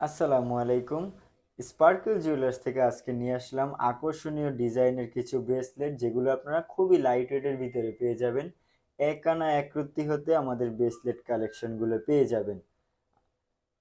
আসসালামু আলাইকুম। Sparkle jewellers থেকে আজকে নিয়ে আসলাম আকর্ষণীয় ডিজাইনের কিছু ব্রেসলেট যেগুলো আপনারা খুবই লাইট ওয়েটের ভিতরে পেয়ে যাবেন। এক আনা একরত্তি হতে আমাদের ব্রেসলেট কালেকশনগুলো পেয়ে যাবেন।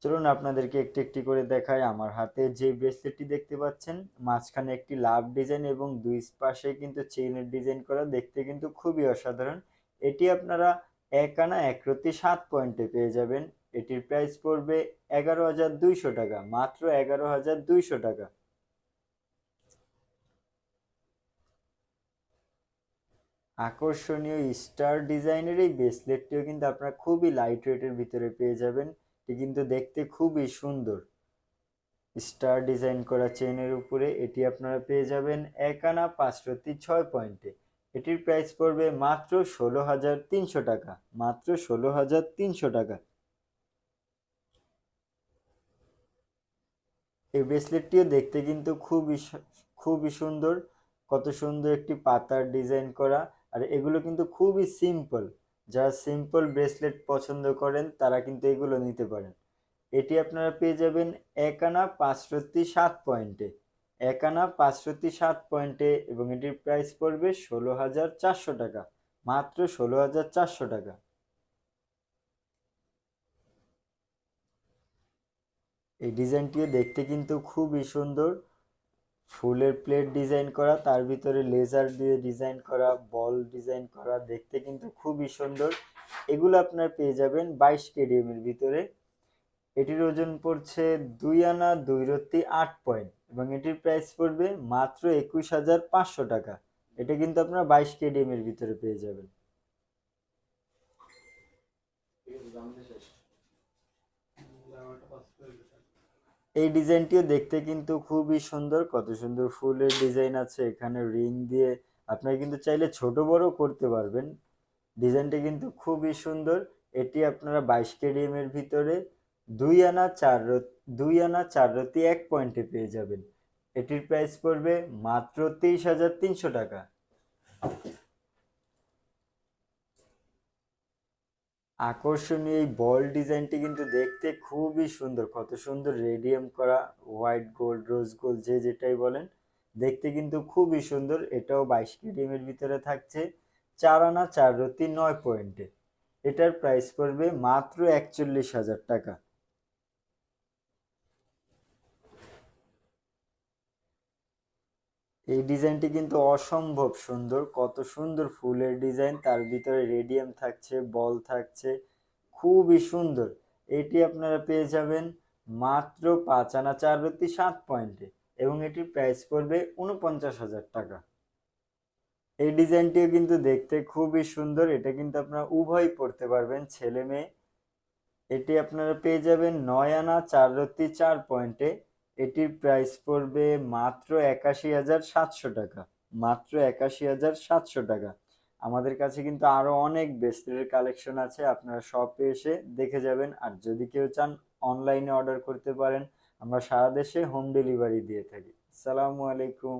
চলুন আপনাদেরকে একটি একটি করে দেখায় আমার হাতে যে ব্রেসলেটটি দেখতে পাচ্ছেন। মাঝখানে একটি লাভ ডিজাইন এবং দুই পাশে কিন্তু চেইনের ডিজাইন করা দেখতে কিন্তু খুবই অসাধারণ। এটি আপনারা এক আনা একরত্তি সাত পয়েন্টে পেয়ে যাবেন। এটির প্রাইস পড়বে এগারো হাজার দুইশো টাকা, মাত্র এগারো হাজার দুইশো টাকা। আকর্ষণীয় স্টার ডিজাইনের এই ব্রেসলেটটিও কিন্তু আপনারা খুবই লাইট ওয়েটের ভিতরে পেয়ে যাবেন। এটি কিন্তু দেখতে খুবই সুন্দর। স্টার ডিজাইন করা চেনের উপরে এটি আপনারা পেয়ে যাবেন এক আনা পাঁচশোটি ছয় পয়েন্টে এটির প্রাইস পড়বে মাত্র ষোলো হাজার তিনশো টাকা, মাত্র ষোলো হাজার তিনশো টাকা। এই ব্রেসলেটটিও দেখতে কিন্তু খুবই খুবই সুন্দর। কত সুন্দর একটি পাতার ডিজাইন করা। আর এগুলো কিন্তু খুবই সিম্পল। যারা সিম্পল ব্রেসলেট পছন্দ করেন, তারা কিন্তু এগুলো নিতে পারেন। এটি আপনারা পেয়ে যাবেন এক আনা পাঁচশোটি সাত পয়েন্টে। এক আনা পাঁচশোটি সাত পয়েন্টে এবং এটির প্রাইস পড়বে ষোলো হাজার চারশো টাকা। মাত্র ষোলো হাজার চারশো টাকা। এই ডিজাইনটিও দেখতে কিন্তু খুবই সুন্দর। ফুলের প্লেট ডিজাইন করা, তার ভিতরে লেজার দিয়ে ডিজাইন করা বল ডিজাইন করা, দেখতে কিন্তু খুবই সুন্দর। এগুলো আপনার পেয়ে যাবেন বাইশ কেডিএম এর ভিতরে। এটির ওজন পড়ছে দুই আনা দুই রত্তি আট পয়েন্ট এবং এটির প্রাইস পড়বে মাত্র একুশ হাজার পাঁচশো টাকা। এটা কিন্তু আপনারা বাইশ কেডিএম এর ভিতরে পেয়ে যাবেন। এই ডিজাইনটিও দেখতে কিন্তু খুবই সুন্দর, কত সুন্দর ফুলের ডিজাইন আছে, এখানে রিং দিয়ে আপনারা কিন্তু চাইলে ছোট বড় করতে পারবেন। ডিজাইনটা কিন্তু খুবই সুন্দর, এটি আপনারা বাইশ কেডিএম এর ভিতরে দুই আনা চার দুই আনা চার রতি এক পয়েন্টে পেয়ে যাবেন। এটির প্রাইস পড়বে মাত্র তেইশ হাজার তিনশো টাকা। আকর্ষণীয় এই বল ডিজাইনটি কিন্তু দেখতে খুবই সুন্দর। কত সুন্দর রেডিয়াম করা, হোয়াইট গোল্ড, রোজ গোল্ড, যে যেটাই বলেন, দেখতে কিন্তু খুবই সুন্দর। এটাও বাইশ কেডিএম এর ভিতরে থাকছে। চার আনা চার রতি নয় পয়েন্টে। এটার প্রাইস পড়বে মাত্র একচল্লিশ হাজার টাকা। এই ডিজাইনটি কিন্তু অসম্ভব সুন্দর, কত সুন্দর ফুলের ডিজাইন, তার ভিতরে রেডিয়াম থাকছে, বল থাকছে, খুবই সুন্দর। এটি আপনারা পেয়ে যাবেন মাত্র পাঁচ আনা চার রতি সাত পয়েন্টে এবং এটির প্রাইস পড়বে উনপঞ্চাশ হাজার টাকা। এই ডিজাইনটিও কিন্তু দেখতে খুবই সুন্দর, এটা কিন্তু আপনারা উভয় পড়তে পারবেন ছেলে মেয়ে এটি আপনারা পেয়ে যাবেন নয় আনা চার রত্তি চার পয়েন্টে এটির প্রাইস পড়বে মাত্র একাশি হাজার সাতশো টাকা। মাত্র একাশি হাজার সাতশো টাকা। আমাদের কাছে কিন্তু আরও অনেক ব্রেসলেটের কালেকশন আছে, আপনারা শপে এসে দেখে যাবেন। আর যদি কেউ চান অনলাইনে অর্ডার করতে পারেন, আমরা সারা দেশে হোম ডেলিভারি দিয়ে থাকি। আসসালামু আলাইকুম।